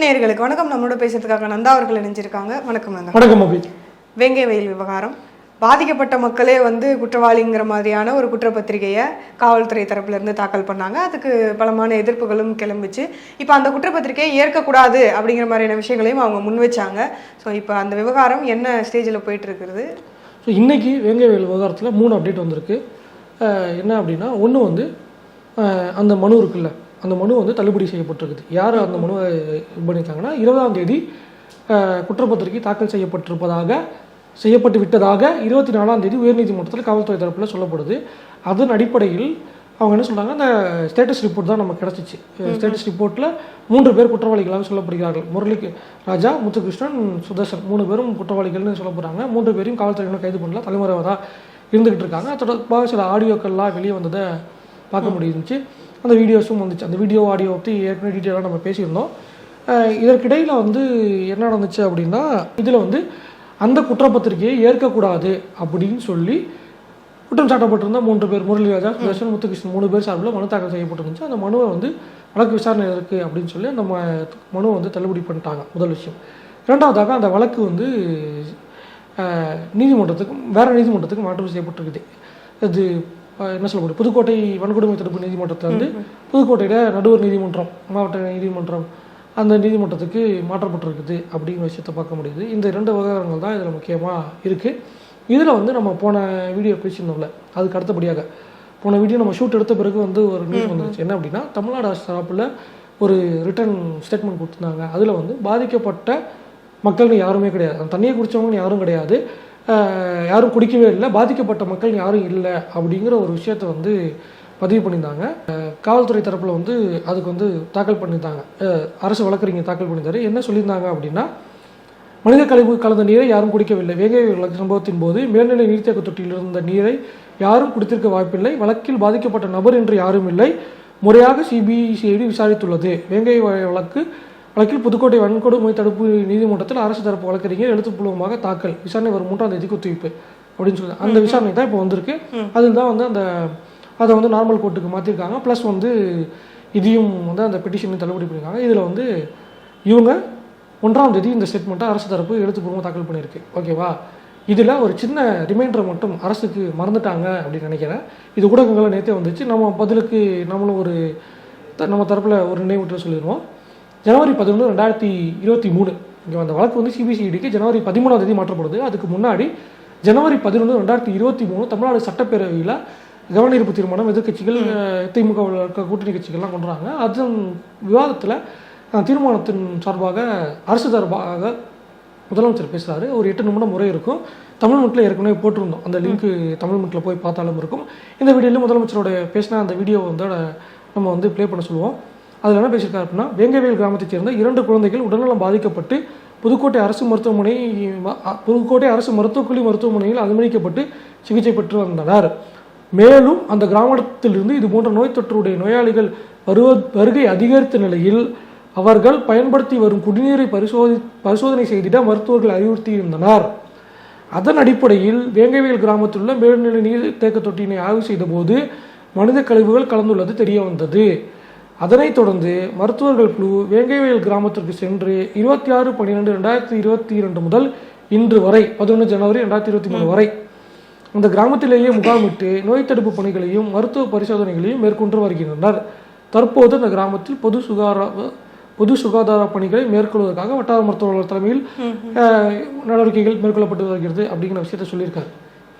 நேயர்களுக்கு வணக்கம். நம்மளோட பேசுறதுக்காக நந்தா அவர்கள் இணைஞ்சிருக்காங்க. வணக்கம் வணக்கம் வேங்கை வயல் விவகாரம். பாதிக்கப்பட்ட மக்களே வந்து குற்றவாளிங்கிற மாதிரியான ஒரு குற்றப்பத்திரிகையை காவல்துறை தரப்புல இருந்து தாக்கல் பண்ணாங்க. அதுக்கு பலமான எதிர்ப்புகளும் கிளம்பிச்சு. இப்போ அந்த குற்றப்பத்திரிகையை ஏற்கக்கூடாது அப்படிங்கிற மாதிரியான விஷயங்களையும் அவங்க முன் வச்சாங்க. ஸோ இப்போ அந்த விவகாரம் என்ன ஸ்டேஜில் போயிட்டு இருக்கிறது ஸோ இன்னைக்கு வேங்கை வயல் விவகாரத்தில் மூணு அப்டேட் வந்திருக்கு. என்ன அப்படின்னா ஒன்று வந்து அந்த மனு இருக்குல்ல. அந்த மனு வந்து தள்ளுபடி செய்யப்பட்டிருக்குது. யார் அந்த மனுவை இது பண்ணியிருக்காங்கன்னா இருபதாம் தேதி குற்றப்பத்திரிகை தாக்கல் செய்யப்பட்டிருப்பதாக செய்யப்பட்டு விட்டதாக இருபத்தி நாலாம் தேதி உயர்நீதிமன்றத்தில் காவல்துறை தரப்பில் சொல்லப்படுது. அதன் அடிப்படையில் அவங்க என்ன சொல்றாங்க அந்த ஸ்டேட்டஸ் ரிப்போர்ட் தான் நமக்கு கிடச்சிச்சு. ஸ்டேட்டஸ் ரிப்போர்ட்டில் மூன்று பேர் குற்றவாளிகளாக சொல்லப்படுகிறார்கள். முரளி ராஜா முத்துகிருஷ்ணன் சுதர்சன் மூணு பேரும் குற்றவாளிகள்னு சொல்ல போகிறாங்க மூன்று பேரையும் காவல்துறையினர் கைது பண்ணல. தலைமுறைவதாக இருந்துகிட்டு இருக்காங்க. தொடர்பாக சில ஆடியோக்கள்லாம் வெளியே வந்ததை பார்க்க முடிஞ்சுச்சு. அந்த வீடியோஸும் வந்துச்சு. அந்த வீடியோ ஆடியோ பற்றி ஏற்கனவே டீட்டெயிலாக நம்ம பேசியிருந்தோம். இதற்கிடையில் வந்து என்ன நடந்துச்சு அப்படின்னா இதில் வந்து அந்த குற்றப்பத்திரிகையை ஏற்கக்கூடாது அப்படின்னு சொல்லி குற்றம் சாட்டப்பட்டிருந்த மூன்று பேர் முரளிராஜா சுதர்ஷன் முத்துகிருஷ்ணன் மூணு பேர் சார்பில் மனு தாக்கல் செய்யப்பட்டிருந்துச்சு. அந்த மனுவை வந்து வழக்கு விசாரணை இருக்குது அப்படின்னு சொல்லி அந்த மனுவை வந்து தள்ளுபடி பண்ணிட்டாங்க முதல் விஷயம். இரண்டாவதாக அந்த வழக்கு வந்து அஹ், நீதிமன்றத்துக்கு வேற நீதிமன்றத்துக்கு மாற்றம் செய்யப்பட்டிருக்குது. இது அஹ், என்ன சொல்ல முடியும்? புதுக்கோட்டை வன்கொடுமை தடுப்பு நீதிமன்றத்தை வந்து புதுக்கோட்டையில் நடுவர் நீதிமன்றம் மாவட்ட நீதிமன்றம் அந்த நீதிமன்றத்துக்கு மாற்றப்பட்டிருக்குது அப்படிங்கிற விஷயத்தை பார்க்க முடியுது. இந்த இரண்டு விவகாரங்கள் தான் இதில் முக்கியமாக இருக்குது இதில் வந்து நம்ம போன வீடியோ பேசியிருந்தோம்ல அதுக்கு அடுத்தபடியாக. போன வீடியோ நம்ம ஷூட் எடுத்த பிறகு வந்து ஒரு நியூஸ் வந்துருச்சு. என்ன அப்படின்னா தமிழ்நாடு அரசு தரப்பில் ஒரு ரிட்டர்ன் ஸ்டேட்மெண்ட் கொடுத்துருந்தாங்க. அதில் வந்து பாதிக்கப்பட்ட மக்கள்னு யாருமே கிடையாது. அந்த தண்ணியை குடித்தவங்கன்னு யாரும் கிடையாது. யாரும் குடிக்கவே இல்லை. பாதிக்கப்பட்ட மக்கள் யாரும் இல்லை அப்படிங்கிற ஒரு விஷயத்த வந்து பதிவு பண்ணியிருந்தாங்க. காவல்துறை தரப்பில் வந்து அதுக்கு வந்து தாக்கல் பண்ணியிருந்தாங்க. அரசு வழக்கறிஞர் தாக்கல் பண்ணியிருந்தாரு. என்ன சொல்லியிருந்தாங்க அப்படின்னா மனித கழிவு கலந்த நீரை யாரும் குடிக்கவில்லை. வேங்கை வழக்கு சம்பவத்தின் போது மேல்நிலை நீர்த்தேக்க தொட்டியில் இருந்த நீரை யாரும் குடித்திருக்க வாய்ப்பில்லை. வழக்கில் பாதிக்கப்பட்ட நபர் என்று யாரும் இல்லை. முறையாக சிபிசிஐடி விசாரித்துள்ளது. வேங்கை வழக்கு வழக்கில் புதுக்கோட்டை வன்கொடுமை தடுப்பு நீதிமன்றத்தில் அரசு தரப்பு வழக்கறிஞர் எழுத்துப்பூர்வமாக தாக்கல். விசாரணை வரும் மூன்றாம் தேதி ஒத்திவைப்பு அப்படின்னு சொல்லி அந்த விசாரணை தான் இப்போ வந்திருக்கு. அதில் தான் வந்து அந்த அதை வந்து நார்மல் கோர்ட்டுக்கு மாற்றிருக்காங்க ப்ளஸ் வந்து இதையும் வந்து அந்த பெட்டிஷனை தள்ளுபடி பண்ணியிருக்காங்க இதில் வந்து இவங்க ஒன்றாம் தேதி இந்த ஸ்டேட்மெண்ட்டை அரசு தரப்பு எழுத்துப்பூர்வமாக தாக்கல் பண்ணியிருக்கு. ஓகேவா? இதில் ஒரு சின்ன ரிமைண்டர் மட்டும் அரசுக்கு மறந்துட்டாங்க அப்படின்னு நினைக்கிறேன். இது ஊடகங்கள்லாம் நேற்றே வந்துச்சு. நம்ம பதிலுக்கு நம்மளும் ஒரு நம்ம தரப்பில் ஒரு நினைவூட்டல் சொல்லிடுவோம். ஜனவரி பதினொன்று ரெண்டாயிரத்தி இருபத்தி மூணு. இங்கே அந்த வழக்கு வந்து சிபிசிஐடிக்கு ஜனவரி பதிமூணாம் தேதி மாற்றப்படுது. அதுக்கு முன்னாடி ஜனவரி பதினொன்று ரெண்டாயிரத்தி இருபத்தி மூணு தமிழ்நாடு சட்டப்பேரவையில் கவனஈர்ப்பு தீர்மானம் எதிர்க்கட்சிகள் அஹ், திமுக இருக்க கூட்டணி கட்சிகள்லாம் கொண்டுறாங்க. அதன் விவாதத்தில் தீர்மானத்தின் சார்பாக அரசு சார்பாக முதலமைச்சர் பேசுகிறாரு ஒரு எட்டு நிமிடம் முறை இருக்கும். தமிழ் மட்டில் ஏற்கனவே போட்டிருந்தோம். அந்த லிங்க் தமிழ் மட்டில் போய் பார்த்தாலும் இருக்கும். இந்த வீடியோவில் முதலமைச்சரோட பேசின அந்த வீடியோ வந்து நம்ம வந்து ப்ளே பண்ண சொல்லுவோம். அதில் என்ன பேசியிருக்காரு அப்படின்னா வேங்கவேல் கிராமத்தைச் சேர்ந்த இரண்டு குழந்தைகள் உடல்நலம் பாதிக்கப்பட்டு புதுக்கோட்டை அரசு மருத்துவமனை புதுக்கோட்டை அரசு மருத்துவக்கல்லி மருத்துவமனையில் அனுமதிக்கப்பட்டு சிகிச்சை பெற்று வந்தனர். மேலும் அந்த கிராமத்திலிருந்து இது போன்ற நோய் தொற்றுடைய நோயாளிகள் வருவ வருகை அதிகரித்த நிலையில் அவர்கள் பயன்படுத்தி வரும் குடிநீரை பரிசோதி பரிசோதனை செய்திட மருத்துவர்கள் அறிவுறுத்தியிருந்தனர். அதன் அடிப்படையில் வேங்கவேல் கிராமத்தில் உள்ள மேல்நிலை நீர் தேக்க தொட்டியினை ஆய்வு செய்தபோது மனித கழிவுகள் கலந்துள்ளது தெரிய வந்தது. அதனைத் தொடர்ந்து மருத்துவர்கள் குழு வேங்கைவயல் கிராமத்திற்கு சென்று இருபத்தி ஆறு பன்னிரெண்டு ரெண்டாயிரத்தி இருபத்தி இரண்டு முதல் இன்று வரை பதினொன்று ஜனவரி ரெண்டாயிரத்தி இருபத்தி மூணு வரை அந்த கிராமத்திலேயே முகாமிட்டு நோய் தடுப்பு பணிகளையும் மருத்துவ பரிசோதனைகளையும் மேற்கொண்டு வருகின்றனர். தற்போது அந்த கிராமத்தில் பொது சுகாதார பொது சுகாதார பணிகளை மேற்கொள்வதற்காக வட்டார மருத்துவர்கள் தலைமையில் அஹ், நடவடிக்கைகள் மேற்கொள்ளப்பட்டு வருகிறது அப்படிங்கிற விஷயத்தை சொல்லியிருக்காரு.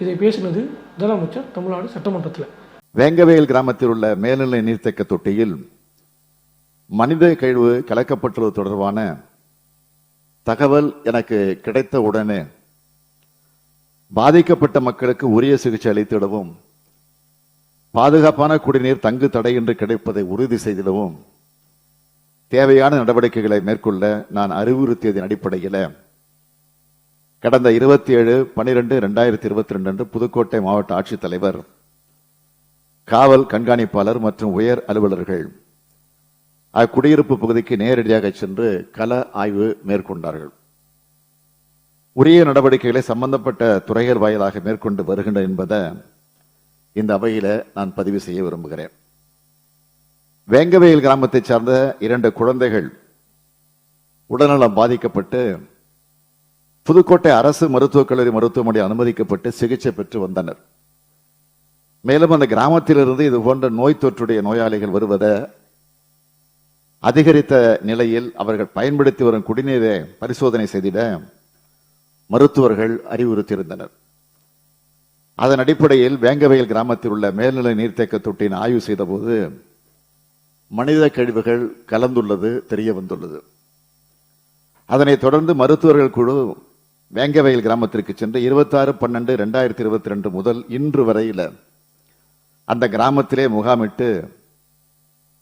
இதை பேசினது முதலமைச்சர் தமிழ்நாடு சட்டமன்றத்தில். வேங்கவேல் கிராமத்தில் உள்ள மேல்நிலை நீர்த்தேக்க தொட்டியில் மனித கழிவு கலக்கப்பட்டுள்ளது தொடர்பான தகவல் எனக்கு கிடைத்த உடனே பாதிக்கப்பட்ட மக்களுக்கு உரிய சிகிச்சை அளித்திடவும் பாதுகாப்பான குடிநீர் தங்கு தடையின்றி கிடைப்பதை உறுதி செய்திடவும் தேவையான நடவடிக்கைகளை மேற்கொள்ள நான் அறிவுறுத்தியதன் அடிப்படையில் கடந்த இருபத்தி ஏழு பனிரெண்டு ரெண்டாயிரத்தி இருபத்தி ரெண்டு அன்று புதுக்கோட்டை மாவட்ட ஆட்சித்தலைவர் காவல் கண்காணிப்பாளர் மற்றும் உயர் அலுவலர்கள் அக்குடியிருப்பு பகுதிக்கு நேரடியாக சென்று கள ஆய்வு மேற்கொண்டார்கள். உரிய நடவடிக்கைகளை சம்பந்தப்பட்ட துறைகள் வாயிலாக மேற்கொண்டு வருகின்றன என்பதை இந்த அவையில நான் பதிவு செய்ய விரும்புகிறேன். வேங்கவேல் கிராமத்தைச் சார்ந்த இரண்டு குழந்தைகள் உடல்நலம் பாதிக்கப்பட்டு புதுக்கோட்டை அரசு மருத்துவக் கல்லூரி மருத்துவமனை அனுமதிக்கப்பட்டு சிகிச்சை பெற்று வந்தனர். மேலும் அந்த கிராமத்திலிருந்து இது போன்ற நோய் தொற்றுடைய நோயாளிகள் வருவதை அதிகரித்த நிலையில் அவர்கள் பயன்படுத்தி வரும் குடிநீரை பரிசோதனை செய்திட மருத்துவர்கள் அறிவுறுத்தியிருந்தனர். அதன் அடிப்படையில் வேங்கவயல் கிராமத்தில் உள்ள மேல்நிலை நீர்த்தேக்க தொட்டியின் ஆய்வு செய்தபோது மனித கழிவுகள் கலந்துள்ளது தெரிய வந்துள்ளது அதனைத் தொடர்ந்து மருத்துவர்கள் குழு வேங்கவயல் கிராமத்திற்கு சென்று இருபத்தாறு பன்னெண்டு ரெண்டாயிரத்தி இருபத்தி ரெண்டு முதல் இன்று வரையில அந்த கிராமத்திலே முகாமிட்டு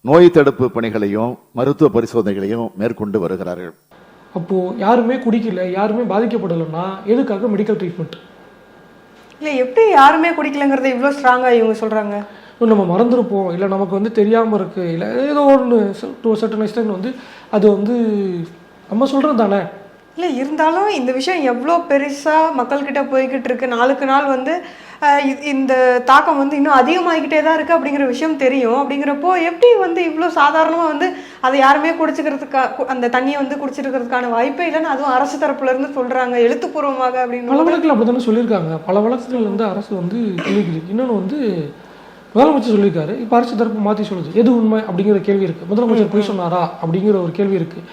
நோய் தடுப்பு பணிகளையும் மருத்துவ பரிசோதனைகளையும் மேற்கொண்டு வருகிறார்கள். அப்போது யாருமே குடிக்கல யாருமே பாதிக்கப்படலைன்னா எதுக்காக மெடிக்கல் ட்ரீட்மெண்ட் இல்லை எப்படி யாருமே குடிக்கலங்கிறத இவ்வளோ ஸ்ட்ராங்காக இவங்க சொல்கிறாங்க நம்ம மறந்துருப்போம். இல்லை நமக்கு வந்து தெரியாமல் இருக்குது இல்லை ஏதோ ஒன்று டு சர்டன் எக்ஸ்டென்ட் வந்து அது வந்து நம்ம சொல்கிறது தானே இல்லை இருந்தாலும் இந்த விஷயம் எவ்வளோ பெருசாக மக்கள்கிட்ட போய்கிட்டு இருக்கு. நாளுக்கு நாள் வந்து இந்த தாக்கம் வந்து இன்னும் அதிகமாகிக்கிட்டே தான் இருக்குது அப்படிங்கிற விஷயம் தெரியும். அப்படிங்கிறப்போ எப்படி வந்து இவ்வளோ சாதாரணமாக வந்து அதை யாருமே குடிச்சுக்கிறதுக்கா அந்த தண்ணியை வந்து குடிச்சிருக்கிறதுக்கான வாய்ப்பே இல்லைன்னு அதுவும் அரசு தரப்புல இருந்து சொல்கிறாங்க எழுத்துப்பூர்வமாக பல அப்படின்னு வழக்குகள் அப்படி தானே சொல்லியிருக்காங்க. பல வழக்குகள் வந்து அரசு வந்து சொல்லிக்குது இன்னொன்று வந்து முதலமைச்சர் சொல்லியிருக்காரு. இப்போ அரசு தரப்பு மாற்றி சொல்லுது. எது உண்மை அப்படிங்கிற கேள்வி இருக்குது முதலமைச்சர் பொய் சொன்னாரா அப்படிங்கிற ஒரு கேள்வி இருக்குது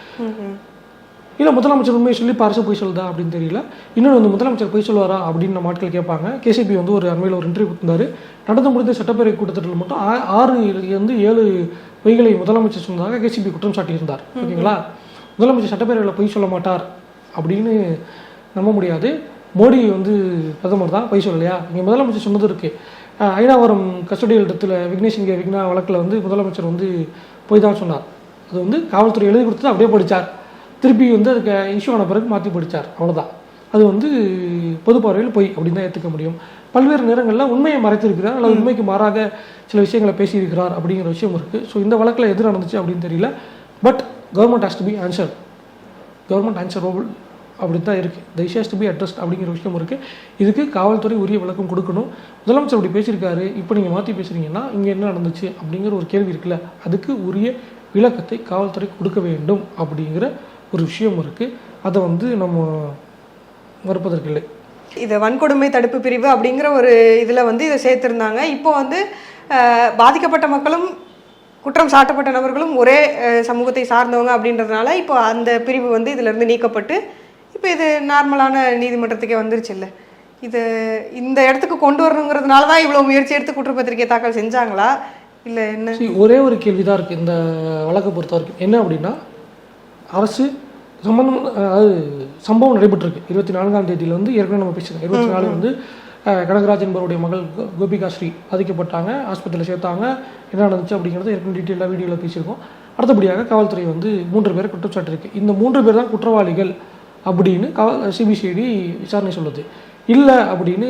இல்லை முதலமைச்சர் உண்மையை சொல்லி அரசு பொய் சொல்லுதா? அப்படின்னு தெரியல. இன்னொன்று வந்து முதலமைச்சர் பொய் சொல்லுவாரா? அப்படின்னு நம்ம ஆட்கள் கேட்பாங்க. கேசிபி வந்து ஒரு அண்மையில் ஒரு இன்டர்வியூ கொடுத்தாரு நடந்து முடிந்த சட்டப்பேரவை கூட்டத்தில் மட்டும் ஆறு இருந்து ஏழு பொய்களை முதலமைச்சர் சொன்னதாக கேசிபி குற்றம் சாட்டியிருந்தார். ஓகேங்களா? முதலமைச்சர் சட்டப்பேரவையில் பொய் சொல்ல மாட்டார் அப்படின்னு நம்ப முடியாது. மோடி வந்து பிரதமர் தான் பொய் சொல்லலையா? இங்கே முதலமைச்சர் சொன்னது இருக்கு. அஹ் ஐநாவரம் கஸ்டடியல் இடத்துல விக்னேஷ் இங்கே விக்னா வழக்கில் வந்து முதலமைச்சர் வந்து பொய் தான் சொன்னார். அது வந்து காவல்துறை எழுதி கொடுத்தது அப்படியே படித்தார் திருப்பி வந்து அதுக்கு இஷ்யூ ஆன பிறகு மாற்றி படித்தார் அவ்வளவுதான். அது வந்து பொது பார்வையில் பொய் அப்படின்னு தான் ஏற்றுக்க முடியும். பல்வேறு நேரங்களில் உண்மையை மறைத்திருக்கிறார் அல்லது உண்மைக்கு மாறாக சில விஷயங்களை பேசியிருக்கிறார் அப்படிங்கிற விஷயம் இருக்குது ஸோ இந்த வழக்கில் எது நடந்துச்சு அப்படின்னு தெரியல. But government has to be answer government answerable அப்படி தான் இருக்குது the issues to be addressed அப்படிங்கிற விஷயம் இருக்குது இதுக்கு காவல்துறை உரிய விளக்கம் கொடுக்கணும். முதலமைச்சர் அப்படி பேசியிருக்காரு. இப்போ நீங்கள் மாற்றி பேசுகிறீங்கன்னா இங்கே என்ன நடந்துச்சு அப்படிங்கிற ஒரு கேள்வி இருக்குல்ல. அதுக்கு உரிய விளக்கத்தை காவல்துறை கொடுக்க வேண்டும் அப்படிங்கிற ஒரு விஷயம் இருக்குது அதை வந்து நம்ம மறுப்பதற்கில்லை. இதை வன்கொடுமை தடுப்பு பிரிவு அப்படிங்கிற ஒரு இதில் வந்து இதை சேர்த்துருந்தாங்க. இப்போ வந்து பாதிக்கப்பட்ட மக்களும் குற்றம் சாட்டப்பட்ட நபர்களும் ஒரே சமூகத்தை சார்ந்தவங்க அப்படின்றதுனால இப்போ அந்த பிரிவு வந்து இதிலிருந்து நீக்கப்பட்டு இப்போ இது நார்மலான நீதிமன்றத்துக்கே வந்துருச்சு இல்லை. இது இந்த இடத்துக்கு கொண்டு வரணுங்கிறதுனால தான் இவ்வளோ முயற்சி எடுத்து குற்றப்பத்திரிக்கை தாக்கல் செஞ்சாங்களா? இல்லை என்ன? ஒரே ஒரு கேள்வி தான் இருக்குது இந்த வழக்கை பொறுத்த வரைக்கும் என்ன அப்படின்னா அரசு சம்பந்தம் அதாவது சம்பவம் நடைபெற்றிருக்கு. இருபத்தி நான்காம் தேதியில வந்து ஏற்கனவே நம்ம பேசியிருக்கோம். இருபத்தி நாலு வந்து கனகராஜ் என்பவருடைய மகள் கோபிகா ஸ்ரீ பாதிக்கப்பட்டாங்க ஆஸ்பத்திரியில் சேர்த்தாங்க. என்ன நடந்துச்சு அப்படிங்கிறத ஏற்கனவே டீட்டெயிலாக வீடியோவில் பேசியிருக்கோம். அடுத்தபடியாக காவல்துறை வந்து மூன்று பேரை குற்றச்சாட்டு இருக்கு. இந்த மூன்று பேர் தான் குற்றவாளிகள் அப்படின்னு காவல் சிபிசிஐடி விசாரணை சொல்லுது. இல்லை அப்படின்னு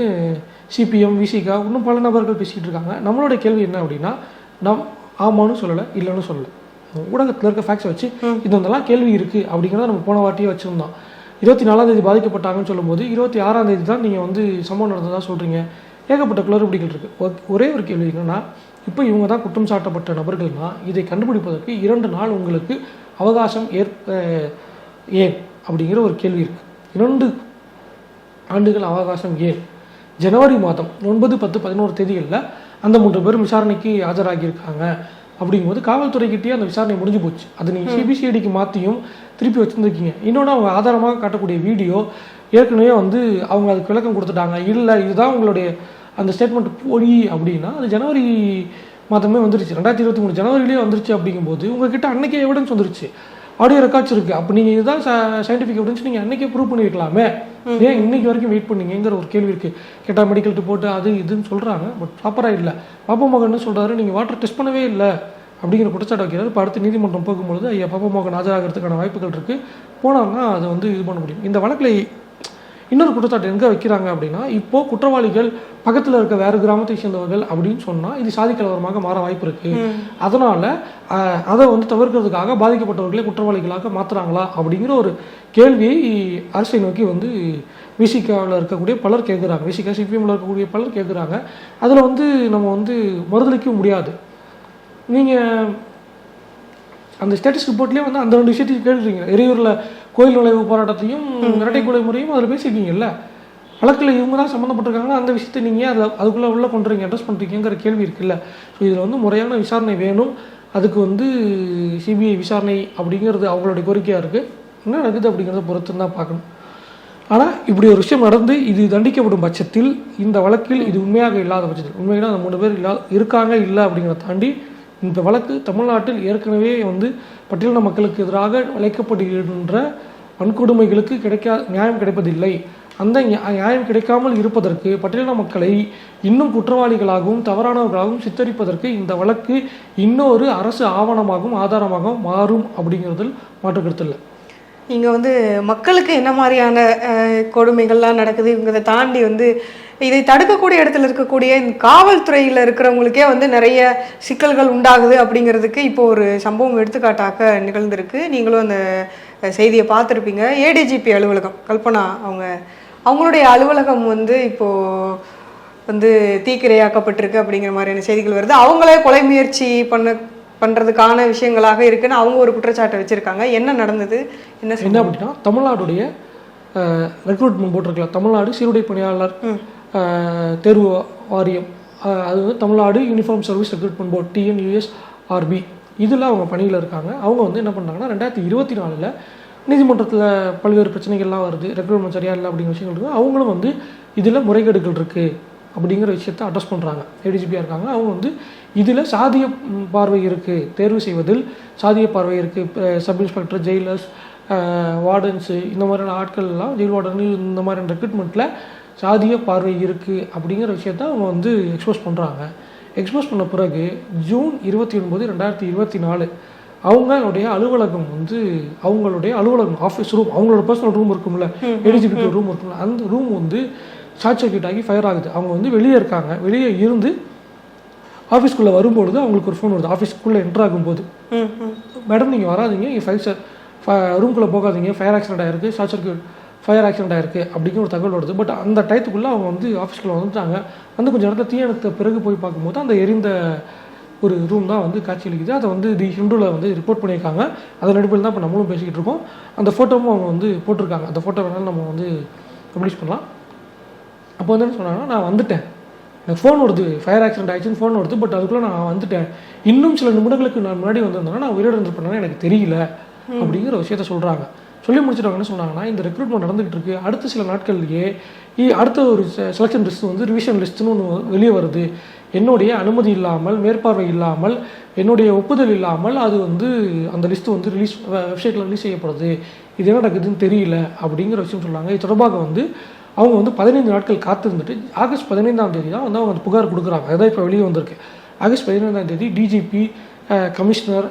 சிபிஎம் விசிகா இன்னும் பல நபர்கள் பேசிக்கிட்டு இருக்காங்க. நம்மளோட கேள்வி என்ன அப்படின்னா நம் ஆமான்னு சொல்லலை இல்லைன்னு சொல்லலை. ஊடகத்தில் இருக்க ஃபேக்ட்ஸை வச்சு இது இதெல்லாம் கேள்வி இருக்குது அப்படிங்கிறத நம்ம போன வாட்டியே வச்சுருந்தோம். இருபத்தி நாலாம் தேதி பாதிக்கப்பட்டாங்கன்னு சொல்லும்போது இருபத்தி ஆறாம் தேதி தான் நீங்கள் வந்து சம்பவம் நடந்ததாக சொல்கிறீங்க ஏகப்பட்ட குளறுபடிகள் இருக்குது ஒரே ஒரு கேள்வி என்னன்னா இப்போ இவங்க தான் குற்றம் சாட்டப்பட்ட நபர்கள்னா இதை கண்டுபிடிப்பதற்கு இரண்டு நாள் உங்களுக்கு அவகாசம் ஏற்ப ஏன் அப்படிங்கிற ஒரு கேள்வி இருக்குது இரண்டு ஆண்டுகள் அவகாசம் ஏன்? ஜனவரி மாதம் ஒன்பது பத்து பதினோரு தேதிகளில் அந்த மூன்று பேரும் விசாரணைக்கு ஆஜராகியிருக்காங்க. அப்படிங்கும்போது காவல்துறைக்கிட்டே அந்த விசாரணை முடிஞ்சு போச்சு. அது நீங்கள் சிபிசிஐடிக்கு மாற்றியும் திருப்பி வச்சுருந்துருக்கீங்க. இன்னொன்று அவங்க ஆதாரமாக காட்டக்கூடிய வீடியோ ஏற்கனவே வந்து அவங்க அதுக்கு விளக்கம் கொடுத்துட்டாங்க. இல்லை இதுதான் உங்களுடைய அந்த ஸ்டேட்மெண்ட் பொய் அப்படின்னா அது ஜனவரி மாதமே வந்துருச்சு. ரெண்டாயிரத்தி இருபத்தி மூணு ஜனவரிலேயே வந்துருச்சு அப்படிங்கும்போது உங்ககிட்ட அன்னைக்கே எவிடன்ஸ் வந்துருச்சு. ஆடியோ ரெக்கார்ட்ஸ் இருக்குது அப்போ நீங்கள் இதுதான் சயின்டிஃபிக் எவிடன்ஸ் நீங்கள் அன்னைக்கே ப்ரூவ் பண்ணியிருக்கலாமே ஏன் இன்னைக்கு வரைக்கும் வெயிட் பண்ணீங்கிற ஒரு கேள்வி இருக்குது கேட்டால் மெடிக்கல் ரிப்போர்ட் அது இதுன்னு சொல்கிறாங்க பட் ப்ராப்பராக இல்லை. பாப்பா மகன் என்ன சொல்கிறாரு நீங்கள் வாட்டர் டெஸ்ட் பண்ணவே இல்லை. அப்படிங்கிற குற்றச்சாட்டு வைக்கிறாரு. இப்போ அடுத்து நீதிமன்றம் போகும்பொழுது ஐயா பாப்பா மகன் ஆஜராகிறதுக்கான வாய்ப்புகள் இருக்குது போனாங்கன்னா அதை வந்து இது பண்ண முடியும். இந்த வழக்கில் இன்னொரு குற்றச்சாட்டு எங்கே வைக்கிறாங்க அப்படின்னா இப்போ குற்றவாளிகள் பக்கத்தில் இருக்க வேறு கிராமத்தை சேர்ந்தவர்கள் அப்படின்னு சொன்னால் இது சாதி கலவரமாக மாற வாய்ப்பு இருக்கு. அதனால அதை வந்து தவிர்க்கிறதுக்காக பாதிக்கப்பட்டவர்களே குற்றவாளிகளாக மாத்துறாங்களா அப்படிங்கிற ஒரு கேள்வியை அரசை நோக்கி வந்து விசிகாவில் இருக்கக்கூடிய பலர் கேட்குறாங்க விசிகா சிபிஎம்ல இருக்கக்கூடிய பலர் கேட்குறாங்க அதில் வந்து நம்ம வந்து மறுதளிக்க முடியாது. நீங்கள் அந்த ஸ்டேட்டஸ் ரிப்போர்ட்லேயே வந்து அந்த ரெண்டு விஷயத்தையும் கேட்டுருக்கீங்க எரியூரில் கோயில் நுழைவு போராட்டத்தையும் இரட்டை கொலை முறையும் அதில் பேசியிருக்கீங்கல்ல வழக்கில் இவங்க தான் சம்மந்தப்பட்டிருக்காங்கன்னா அந்த விஷயத்தை நீங்கள் அதை அதுக்குள்ளே உள்ள கொண்டுறீங்க அட்ரஸ் பண்ணுறீங்கிற கேள்வி இருக்குல்ல. ஸோ இதில் வந்து முறையான விசாரணை வேணும். அதுக்கு வந்து சிபிஐ விசாரணை அப்படிங்கிறது அவங்களுடைய கோரிக்கையாக இருக்குது என்ன நடக்குது அப்படிங்கிறத பொறுத்து தான் பார்க்கணும். ஆனால் இப்படி ஒரு விஷயம் நடந்து இது தண்டிக்கப்படும் பட்சத்தில் இந்த வழக்கில் இது உண்மையாக இல்லாத பட்சத்தில் உண்மையாக அந்த மூணு பேர் இல்லா இருக்காங்க இல்லை அப்படிங்கிறத தாண்டி இந்த வழக்கு தமிழ்நாட்டில் ஏற்கனவே வந்து பட்டியலின மக்களுக்கு எதிராக வளைக்கப்படுகின்ற வன்கொடுமைகளுக்கு கிடைக்கா நியாயம் கிடைப்பதில்லை. அந்த நியாயம் கிடைக்காமல் இருப்பதற்கு பட்டியலின மக்களை இன்னும் குற்றவாளிகளாகவும் தவறானவர்களாகவும் சித்தரிப்பதற்கு இந்த வழக்கு இன்னொரு அரசு ஆவணமாகவும் ஆதாரமாகவும் மாறும் அப்படிங்கிறதில் மாற்று இல்லை. இங்கே வந்து மக்களுக்கு என்ன மாதிரியான கொடுமைகள்லாம் நடக்குது? இவங்க தாண்டி வந்து இதை தடுக்கக்கூடிய இடத்துல இருக்கக்கூடிய இந்த காவல்துறையில் இருக்கிறவங்களுக்கே வந்து நிறைய சிக்கல்கள் உண்டாகுது அப்படிங்கிறதுக்கு இப்போ ஒரு சம்பவம் எடுத்துக்காட்டாக நிகழ்ந்திருக்கு. நீங்களும் அந்த செய்தியை பார்த்துருப்பீங்க. ஏடிஜிபி அலுவலகம் கல்பனா அவங்க அவங்களுடைய அலுவலகம் வந்து இப்போ வந்து தீக்கிரையாக்கப்பட்டிருக்கு அப்படிங்கிற மாதிரியான செய்திகள் வருது. அவங்களே கொலை முயற்சி பண்ண பண்ணுறதுக்கான விஷயங்களாக இருக்குன்னு அவங்க ஒரு குற்றச்சாட்டை வச்சுருக்காங்க. என்ன நடந்தது? என்ன என்ன அப்படின்னா தமிழ்நாடுடைய ரெக்ரூட்மெண்ட் போட்டிருக்கல தமிழ்நாடு சீருடை பணியாளர் தேர்வு வாரியம் அது வந்து Tamil Nadu uniform service recruitment board TNUS RB இதில் அவங்க பணியில் இருக்காங்க. அவங்க வந்து என்ன பண்ணாங்கன்னா ரெண்டாயிரத்தி இருபத்தி நாலில் நீதிமன்றத்தில் பல்வேறு பிரச்சனைகள்லாம் வருது. ரெக்ரூட்மெண்ட் சரியா இல்லை அப்படிங்கிற விஷயங்கள் இருக்குது அவங்களும் வந்து இதில் முறைகேடுகள் இருக்குது அப்படிங்கிற விஷயத்தை அட்ரஸ் பண்ணுறாங்க ஏடிஜிபியாக இருக்காங்க. அவங்க வந்து இதில் சாதிய பார்வை இருக்குது தேர்வு செய்வதில் சாதிய பார்வை இருக்குது சப் இன்ஸ்பெக்டர் ஜெயிலர்ஸ் வார்டன்ஸு இந்த மாதிரியான ஆட்கள்லாம் ஜெயில் வார்டன் இந்த மாதிரியான ரெக்ரூட்மெண்ட்டில் சாதிய பார்வை இருக்குது அப்படிங்கிற விஷயத்த அவங்க வந்து எக்ஸ்போஸ் பண்ணுறாங்க எக்ஸ்போஸ் பண்ண பிறகு ஜூன் இருபத்தி ஒன்பது ரெண்டாயிரத்தி இருபத்தி நாலு அவங்களுடைய அலுவலகம் வந்து அவங்களுடைய அலுவலகம் ஆஃபீஸ் ரூம் அவங்களோட பர்சனல் ரூம் இருக்கும்ல. ஏடிஜிபி ரூம் இருக்கும்ல. அந்த ரூம் வந்து ஷார்ட் சர்க்யூட் ஆகி ஃபயர் ஆகுது. அவங்க வந்து வெளியே இருக்காங்க. வெளியே இருந்து ஆஃபீஸ்க்குள்ளே வரும்பொழுது அவங்களுக்கு ஒரு ஃபோன் வருது. ஆஃபீஸ்க்குள்ளே என்ட்ரு ஆகும்போது. மேடம் நீங்கள் வராதீங்க. இங்கே ஃபைவ் சார் ரூம்குள்ளே போகாதீங்க. ஃபயர் ஆக்சிடென்ட் ஆயிருக்கு. ஷார்ட் சர்க்யூட் ஃபயர் ஆக்சிடென்ட் ஆயிருக்கு அப்படிங்கிற ஒரு தகவல் வருது. பட் அந்த டயத்துக்குள்ளே அவங்க வந்து ஆஃபீஸ்க்குள்ளே வந்துட்டாங்க. வந்து கொஞ்சம் இடத்துல தீயணைத்த பிறகு போய் பார்க்கும்போது அந்த எரிந்த ஒரு ரூம் தான் வந்து காட்சியளிக்குது. அதை வந்து தி ஹிந்துவில் வந்து ரிப்போர்ட் பண்ணியிருக்காங்க. அதன் அடிப்படையில் தான் இப்போ நம்மளும் பேசிக்கிட்டு இருக்கோம். அந்த ஃபோட்டோவும் அவங்க வந்து போட்டிருக்காங்க. அந்த ஃபோட்டோ வேணாலும் நம்ம வந்து பப்ளிஷ் பண்ணலாம். அப்போ வந்து என்ன சொன்னாங்கன்னா நான் வந்துட்டேன். எனக்கு ஃபோன் வருது. ஃபயர் ஆக்சிடென்ட் ஆயிடுச்சுன்னு ஃபோன் வருது. பட் அதுக்குள்ளே நான் வந்துட்டேன். இன்னும் சில நிமிடங்களுக்கு நான் முன்னாடி வந்திருந்தேன்னா நான் உயிரோடு இருந்திருப்பேன்னா எனக்கு தெரியல. அப்படிங்கிற விஷயத்த சொல்கிறாங்க சொல்லி முடிச்சுட்டு அவங்க என்ன சொன்னாங்கன்னா இந்த ரெக்ரூட்மெண்ட் நடந்துகிட்டு இருக்கு. அடுத்த சில நாட்கள்லயே அடுத்த ஒரு செலெக்ஷன் லிஸ்ட் வந்து ரிவிஷன் லிஸ்ட்னு ஒன்று வெளியே வருது. என்னுடைய அனுமதி இல்லாமல் மேற்பார்வை இல்லாமல் என்னுடைய ஒப்புதல் இல்லாமல் அது வந்து அந்த லிஸ்ட் வந்து ரிலீஸ் வெப்சைட்டில் ரிலீஸ் செய்யப்படுது. இது என்ன நடக்குதுன்னு தெரியல அப்படிங்கிற விஷயம் சொன்னாங்க இது தொடர்பாக வந்து அவங்க வந்து பதினைந்து நாட்கள் காத்திருந்துட்டு ஆகஸ்ட் பதினைந்தாம் தேதி தான் வந்து அவங்க அந்த புகார் கொடுக்குறாங்க. அதான் இப்போ வெளியே வந்திருக்கு. ஆகஸ்ட் பதினைந்தாம் தேதி டிஜிபி கமிஷனர்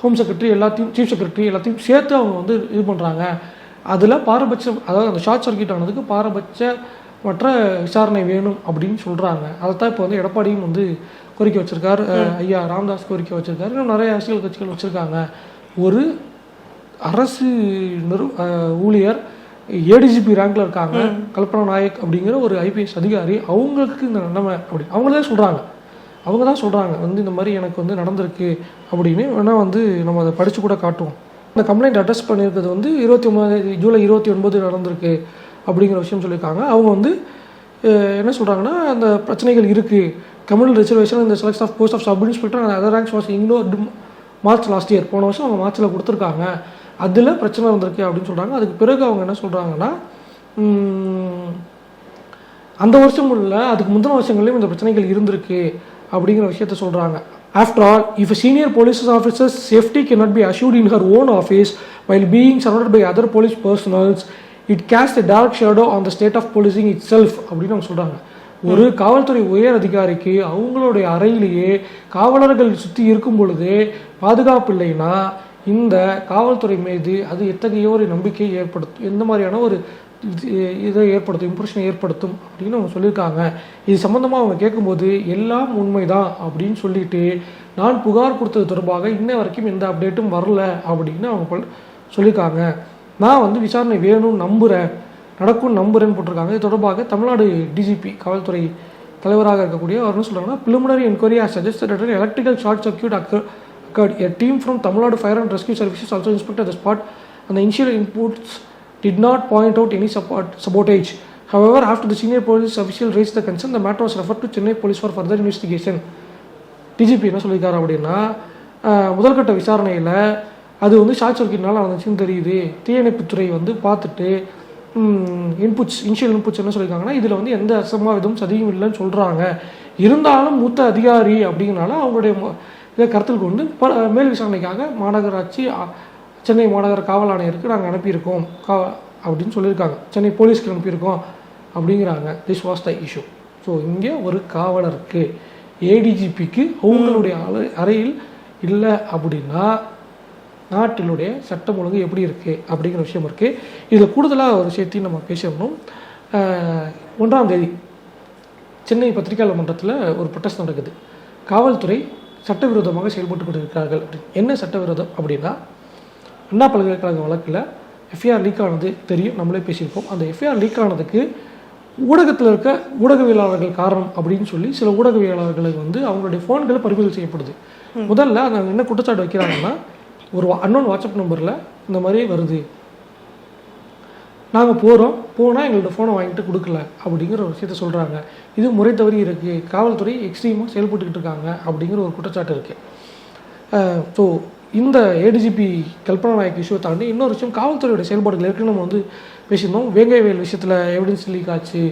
ஹோம் செக்ரட்டரி எல்லாத்தையும் சீஃப் செக்ரட்டரி எல்லாத்தையும் சேர்த்து அவங்க வந்து இது பண்ணுறாங்க அதில் பாரபட்சம் அதாவது அந்த ஷார்ட் சர்க்யூட் ஆனதுக்கு பாரபட்ச மற்ற விசாரணை வேணும் அப்படின்னு சொல்கிறாங்க அதைத்தான் இப்போ வந்து எடப்பாடியும் வந்து கோரிக்கை வச்சிருக்காரு. ஐயா ராமதாஸ் கோரிக்கை வச்சிருக்காரு. இன்னும் நிறைய அரசியல் கட்சிகள் வச்சுருக்காங்க. ஒரு அரசு நிறு ஊழியர் ஏடிஜிபி ரேங்க்ல இருக்காங்க கல்பனா நாயக் அப்படிங்கிற ஒரு ஐபிஎஸ் அதிகாரி அவங்களுக்கு இந்த நிலைமை அப்படி அவங்களே சொல்கிறாங்க அவங்க தான் சொல்கிறாங்க வந்து இந்த மாதிரி எனக்கு வந்து நடந்திருக்கு அப்படின்னு வேணால் வந்து நம்ம அதை படித்து கூட காட்டுவோம். இந்த கம்ப்ளைண்ட் அட்ரஸ் பண்ணியிருக்கிறது வந்து இருபத்தி ஒன்பது ஜூலை இருபத்தி ஒன்பது நடந்திருக்கு அப்படிங்கிற விஷயம் சொல்லியிருக்காங்க. அவங்க வந்து என்ன சொல்கிறாங்கன்னா அந்த பிரச்சனைகள் இருக்குது கம்யூனல் ரிசர்வேஷன் இந்த selection of post of sub inspector and other ranks was ignored March last year போன வருஷம் அவங்க மார்ச்சில் கொடுத்துருக்காங்க. அதில் பிரச்சனை வந்திருக்கு அப்படின்னு சொல்கிறாங்க அதுக்கு பிறகு அவங்க என்ன சொல்கிறாங்கன்னா அந்த வருஷம் இல்லை அதுக்கு முந்தின வருஷங்கள்லையும் இந்த பிரச்சனைகள் இருந்திருக்கு அப்படிங்கிற விஷயத்த சொல்கிறாங்க after all if senior police officers safety cannot be assured in her own office while being surrounded by other police personals it casts a dark shadow on the state of policing itself அப்படின்னு அவங்க சொல்கிறாங்க ஒரு காவல்துறை உயர் அதிகாரிக்கு அவங்களுடைய அறையிலேயே காவலர்கள் சுற்றி இருக்கும் பொழுது பாதுகாப்பு இல்லைன்னா இந்த காவல்துறை மீது அது எத்தகைய ஒரு நம்பிக்கையை ஏற்படுத்தும் எந்த மாதிரியான ஒரு இது- இதை ஏற்படுத்தும் இம்ப்ரெஷனை ஏற்படுத்தும் அப்படின்னு அவங்க சொல்லியிருக்காங்க. இது சம்மந்தமாக அவங்க கேட்கும்போது எல்லாம் உண்மைதான் அப்படின்னு சொல்லிட்டு நான் புகார் கொடுத்தது தொடர்பாக இன்ன வரைக்கும் எந்த அப்டேட்டும் வரல அப்படின்னு அவங்க சொல்லியிருக்காங்க. நான் வந்து விசாரணை வேணும்னு நம்புகிறேன் நடக்கும்னு நம்புறேன்னு போட்டிருக்காங்க. இது தொடர்பாக தமிழ்நாடு டிஜிபி காவல்துறை தலைவராக இருக்கக்கூடிய அவர் என்ன சொல்கிறாங்கன்னா preliminary enquiry are suggested electrical short circuit occur occurred. A team from Tamil Nadu Fire and Rescue Services also inspected the spot, and the initial inputs did not point out any support, sabotage. However, after the senior police official raised the concern, the matter was referred to Chennai police for further investigation. DGP என்ன சொல்லியிருக்காரு அப்படின்னா ஆஹ், முதல்கட்ட விசாரணையில் அது வந்து short சர்க்கிட்னால நடந்துச்சுன்னு தெரியுது தீயணைப்புத்துறை வந்து பார்த்துட்டு இன்புட்ஸ் இனிஷியல் இன்புட்ஸ் என்ன சொல்லியிருக்காங்கன்னா இதில் வந்து எந்த அசம்பாவிதம் சதியும் இல்லைன்னு சொல்கிறாங்க இருந்தாலும் மூத்த அதிகாரி அப்படிங்கிறனால அவங்களுடைய மு- இதை கருத்தில் கொண்டு ப மேல் விசாரணைக்காக மாநகராட்சி சென்னை மாநகர காவல் ஆணையருக்கு நாங்கள் அனுப்பியிருக்கோம். கா அப்படின்னு சொல்லியிருக்காங்க. சென்னை போலீஸ்க்கு அனுப்பியிருக்கோம் அப்படிங்கிறாங்க. This was the issue so இங்கே ஒரு காவலருக்கு ஏடிஜிபிக்கு அவங்களுடைய அறை- அறையில் இல்லை அப்படின்னா நாட்டினுடைய சட்டம் ஒழுங்கு எப்படி இருக்குது அப்படிங்கிற விஷயம் இருக்குது இதில் கூடுதலாக ஒரு விஷயத்தையும் நம்ம பேசிடணும். ஆஹ், ஒன்றாம் தேதி சென்னை பத்திரிகையாளர் மன்றத்தில் ஒரு ப்ரொட்டஸ்ட் நடக்குது. காவல்துறை சட்டவிரோதமாக செயல்பட்டு கொண்டிருக்கிறார்கள். என்ன சட்டவிரோதம் அப்படின்னா அண்ணா பல்கலைக்கழக வழக்கில் எஃப்ஐஆர் லீக் ஆனது தெரியும். நம்மளே பேசியிருப்போம். அந்த எஃப்ஐஆர் லீக் ஆனதுக்கு ஊடகத்தில் இருக்க ஊடகவியலாளர்கள் காரணம் அப்படின்னு சொல்லி சில ஊடகவியலாளர்களுக்கு வந்து அவங்களுடைய ஃபோன்களை பறிமுதல் செய்யப்படுது. முதல்ல அவங்க என்ன குற்றச்சாட்டு வைக்கிறாங்கன்னா ஒரு அன்னோன் வாட்ஸ்அப் நம்பரில் இந்த மாதிரி வருது. நாங்கள் போகிறோம் போனால் எங்களோட ஃபோனை வாங்கிட்டு கொடுக்கல. அப்படிங்கிற ஒரு விஷயத்த சொல்கிறாங்க இது முறை தவறி இருக்குது காவல்துறை எக்ஸ்ட்ரீமாக செயல்பட்டுக்கிட்டு இருக்காங்க. அப்படிங்கிற ஒரு குற்றச்சாட்டு இருக்குது ஸோ இந்த ஏடிஜிபி கல்பனா நாயக் இஷ்யூவை தாண்டி இன்னொரு விஷயம் காவல்துறையோட செயல்பாடுகள் ஏற்கனவே நம்ம வந்து பேசியிருந்தோம். வேங்கைவேல் விஷயத்தில் எவிடன்ஸ் லீக் ஆச்சு.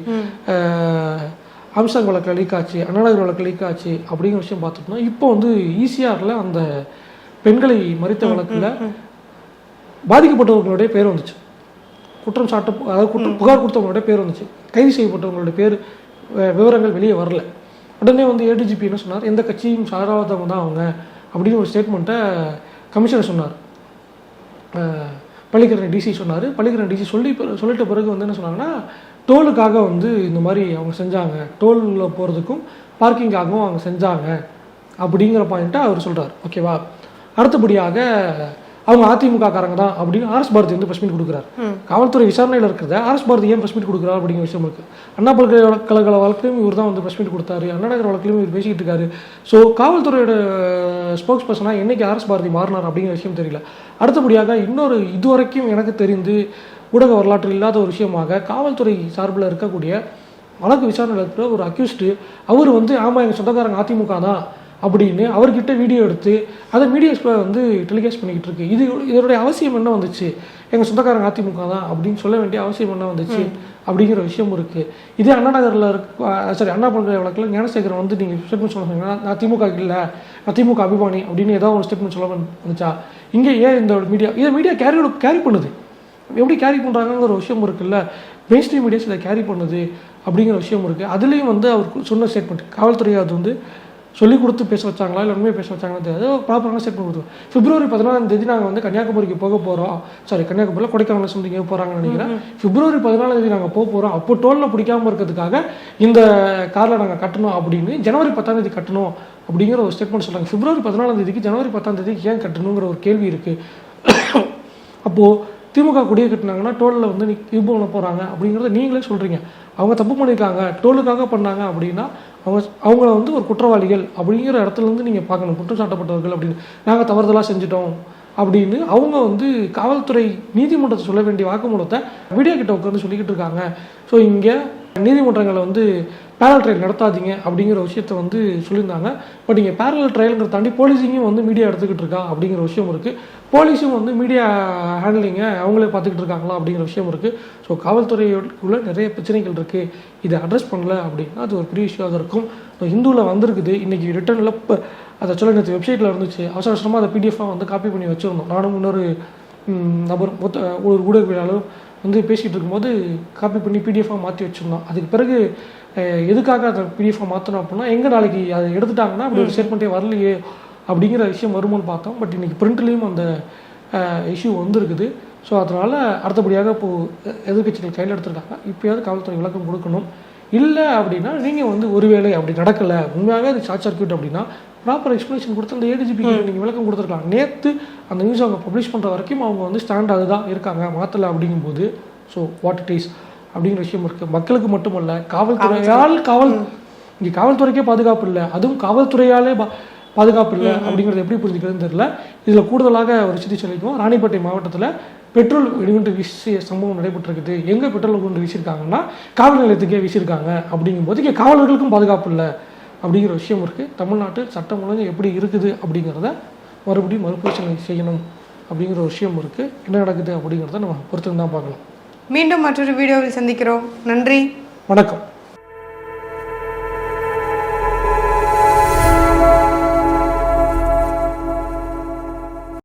அம்சாங் வழக்கில் லீக் ஆச்சு. அண்ணாநகர் வழக்கில் லீக் ஆச்சு. அப்படிங்கிற விஷயம் பார்த்துட்டோம்னா இப்போ வந்து ஈசிஆரில் அந்த பெண்களை மறித்த வழக்கில் பாதிக்கப்பட்டவர்களுடைய பேர் வந்துச்சு. குற்றம் சாட்ட அதாவது குற்றம் புகார் கொடுத்தவங்களோட பேர் வந்துச்சு. கைது செய்யப்பட்டவங்களோட பேர் விவரங்கள் வெளியே வரல. உடனே வந்து ஏடிஜிபி என்ன சொன்னார்? எந்த கட்சியும் சாராதவங்க தான் அவங்க. அப்படின்னு ஒரு ஸ்டேட்மெண்ட்டை கமிஷனர் சொன்னார். அஹ், பள்ளிக்கரணை டிசி சொன்னார். பள்ளிக்கரணை டிசி சொல்லி சொல்லிட்ட பிறகு வந்து என்ன சொன்னாங்கன்னா டோலுக்காக வந்து இந்த மாதிரி அவங்க செஞ்சாங்க. டோலில் போகிறதுக்கும் பார்க்கிங்காகவும் அவங்க செஞ்சாங்க. அப்படிங்கிற பாயிண்ட்டை அவர் சொல்கிறார் ஓகேவா அடுத்தபடியாக அவங்க அதிமுக காரங்க தான் அப்படின்னு ஆர்எஸ் பாரதி வந்து பிரஸ் மீட் கொடுக்குறாரு. காவல்துறை விசாரணையில் இருக்கிறத ஆர்எஸ் பாரதி ஏன் பிரஸ் மீட் கொடுக்குறாரு அப்படிங்கிற விஷயம் இருக்குது அண்ணா பல்கலைக்கழக வழக்கிலும் இவர் தான் வந்து பிரஸ் மீட் கொடுத்தாரு. அண்ணா நகர் வழக்கிலும் இவர் பேசிக்கிட்டு இருக்காரு. ஸோ காவல்துறையோட ஸ்போக்ஸ் பர்சனாக என்னைக்கு ஆர்எஸ் பாரதி மாறினார் அப்படிங்கிற விஷயம் தெரியல. அடுத்தபடியாக இன்னொரு இதுவரைக்கும் எனக்கு தெரிந்து ஊடக வரலாற்றில் இல்லாத ஒரு விஷயமாக காவல்துறை சார்பில் இருக்கக்கூடிய வழக்கு விசாரணையில் இருக்கிற ஒரு அக்யூஸ்டு அவர் வந்து ஆமாம் எங்கள் சொந்தக்காரங்க அதிமுக தான். அப்படின்னு அவர்கிட்ட வீடியோ எடுத்து அதை மீடியாஸ்ல வந்து டெலிகாஸ்ட் பண்ணிக்கிட்டு இருக்கு. இது இதனுடைய அவசியம் என்ன வந்துச்சு? எங்கள் சொந்தக்காரங்க அதிமுக தான் அப்படின்னு சொல்ல வேண்டிய அவசியம் என்ன வந்துச்சு? அப்படிங்கிற விஷயம் இருக்குது இதே அண்ணா நகரில் இருக்க சாரி அண்ணா பல்கலை வழக்கில் ஞானசேகரன் வந்து நீங்கள் ஸ்டேட்மெண்ட் சொல்ல சொன்னீங்கன்னா நான் திமுக இல்லை நான் திமுக அபிமானி அப்படின்னு ஏதாவது ஒரு ஸ்டேட்மெண்ட் சொல்ல வந்துச்சா? இங்கே ஏன் இந்த மீடியா இதை மீடியா கேரி கேரி பண்ணுது? எப்படி கேரி பண்ணுறாங்கங்கிற ஒரு விஷயம் இருக்குல்ல? மெயின் ஸ்ட்ரீம் மீடியாஸ் இதை கேரி பண்ணுது அப்படிங்கிற விஷயம் இருக்குது அதுலேயும் வந்து அவர் சொன்ன ஸ்டேட்மெண்ட் காவல்துறை அது வந்து சொல்லி கொடுத்து பேச வச்சாங்களா இல்லை உண்மையை பேச வச்சாங்களா தெரியாது. ப்ராப்பரான ஸ்டேட்மெண்ட் கொடுத்தோம் பிப்ரவரி பதினாலாம் தேதி நாங்கள் வந்து கன்னியாகுமரிக்கு போக போகிறோம் சாரி கன்னியாகுமரியில் கொடைக்கானல் சம்திங் போகிறாங்கன்னு நினைக்கிறேன். பிப்ரவரி பதினாலாம் தேதி நாங்கள் போக போகிறோம் அப்போ டோலில் பிடிக்காம இருக்கிறதுக்காக இந்த காரில் நாங்கள் கட்டணும் அப்படின்னு ஜனவரி பத்தாம் தேதி கட்டணும் அப்படிங்கிற ஒரு ஸ்டேட்மெண்ட் சொல்கிறாங்க பிப்ரவரி பதினாலாம் தேதிக்கு ஜனவரி பத்தாம் தேதிக்கு ஏன் கட்டணுங்கிற ஒரு கேள்வி இருக்குது அப்போது திமுக கொடியை கட்டினாங்கன்னா டோலில் வந்து நீ இது பண்ண போகிறாங்க அப்படிங்கிறத நீங்களே சொல்கிறீங்க அவங்க தப்பு பண்ணியிருக்காங்க டோலுக்காக பண்ணாங்க அப்படின்னா அவங்க அவங்கள வந்து ஒரு குற்றவாளிகள் அப்படிங்கிற இடத்துல இருந்து நீங்கள் பார்க்கணும். குற்றம் சாட்டப்பட்டவர்கள் அப்படின்னு. நாங்கள் தவறுதலாக செஞ்சிட்டோம் அப்படின்னு அவங்க வந்து காவல்துறை நீதிமன்றத்தை சொல்ல வேண்டிய வாக்குமூலத்தை வீடியோ கிட்ட உட்காந்து சொல்லிக்கிட்டு இருக்காங்க. ஸோ இங்கே நீதிமன்றங்களை வந்து பேரல் ட்ரையல் நடத்தாதீங்க அப்படிங்கிற விஷயத்த வந்து சொல்லியிருந்தாங்க. பட் இங்கே பேரல் ட்ரையலுங்கிற தாண்டி போலீஸிங்கும் வந்து மீடியா எடுத்துக்கிட்டு இருக்கா அப்படிங்கிற விஷயம் இருக்குது போலீஸும் வந்து மீடியா ஹேண்ட்லிங்கை அவங்களே பார்த்துக்கிட்டு இருக்காங்களா அப்படிங்கிற விஷயம் இருக்குது ஸோ காவல்துறைக்குள்ளே நிறைய பிரச்சனைகள் இருக்குது இதை அட்ரஸ் பண்ணல அப்படின்னா அது ஒரு பெரிய இஷ்யூவாக இருக்கும். ஸோ ஹிந்துவில் வந்திருக்குது. இன்றைக்கி ரிட்டர்னில் இப்போ அதை சொல்ல நேற்று வெப்சைட்டில் இருந்துச்சு. அவசர அவசரமாக அதை பிடிஎஃபாக வந்து காப்பி பண்ணி வச்சுருந்தோம் நானும் இன்னொரு நபர் மொத்த ஒரு ஊடகவியலாளரும் வந்து பேசிகிட்டு இருக்கும்போது காப்பி பண்ணி பிடிஎஃபாக மாற்றி வச்சுருந்தோம் அதுக்கு பிறகு எதுக்காக அதை பிடிஎஃபாக மாற்றணும் அப்படின்னா எங்கே நாளைக்கு அதை எடுத்துட்டாங்கன்னா அப்படி ஒரு ஸ்டேட்மெண்ட்டே வரலையே. அப்படிங்கிற விஷயம் வருமான்னு பார்த்தோம். பட் இன்றைக்கி பிரிண்ட்லேயும் அந்த இஷ்யூ வந்திருக்குது. ஸோ அதனால் அடுத்தபடியாக இப்போது எதிர்க்கட்சிகள் கையில் எடுத்திருக்காங்க. இப்போயாவது காவல்துறை விளக்கம் கொடுக்கணும். இல்லை அப்படின்னா நீங்கள் வந்து ஒருவேளை அப்படி நடக்கலை. உண்மையாகவே அது ஷார்ட் சர்க்யூட் அப்படின்னா ப்ராப்பர் எக்ஸ்ப்ளனேஷன் கொடுத்து அந்த ஏடிஜிபி நீங்கள் விளக்கம் கொடுத்துருக்கலாம். நேற்று அந்த நியூஸ் அவங்க பப்ளிஷ் பண்ணுற வரைக்கும் அவங்க வந்து ஸ்டாண்ட் அதுதான் இருக்காங்க. மாற்றலை அப்படிங்கும்போது. ஸோ வாட் இட் இஸ் அப்படிங்கிற விஷயம் இருக்குது மக்களுக்கு மட்டுமல்ல காவல்துறையால் காவல் இங்கே காவல்துறைக்கே பாதுகாப்பு இல்லை. அதுவும் காவல்துறையாலே பா பாதுகாப்பு இல்லை அப்படிங்கிறது எப்படி புரிஞ்சுக்கிறதுன்னு தெரியல. இதில் கூடுதலாக ஒரு செய்தி சொல்லிக்குவோம். ராணிப்பேட்டை மாவட்டத்தில் பெட்ரோல் வெடிகுண்டு வீசிய சம்பவம் நடைபெற்றிருக்குது. எங்கே பெட்ரோல் குண்டு வீசியிருக்காங்கன்னா காவல் நிலையத்துக்கே வீசியிருக்காங்க அப்படிங்கும்போது இங்கே காவலர்களுக்கும் பாதுகாப்பு இல்லை அப்படிங்கிற விஷயம் இருக்குது தமிழ்நாட்டில் சட்டம் ஒழுங்கு எப்படி இருக்குது அப்படிங்கிறத மறுபடியும் மறுபரிசீலனை செய்யணும் அப்படிங்கிற ஒரு விஷயம் இருக்குது என்ன நடக்குது அப்படிங்கிறத நம்ம பொறுத்து தான் பார்க்கலாம். மீண்டும் மற்றொரு வீடியோவில் சந்திக்கிறோம். நன்றி. வணக்கம்.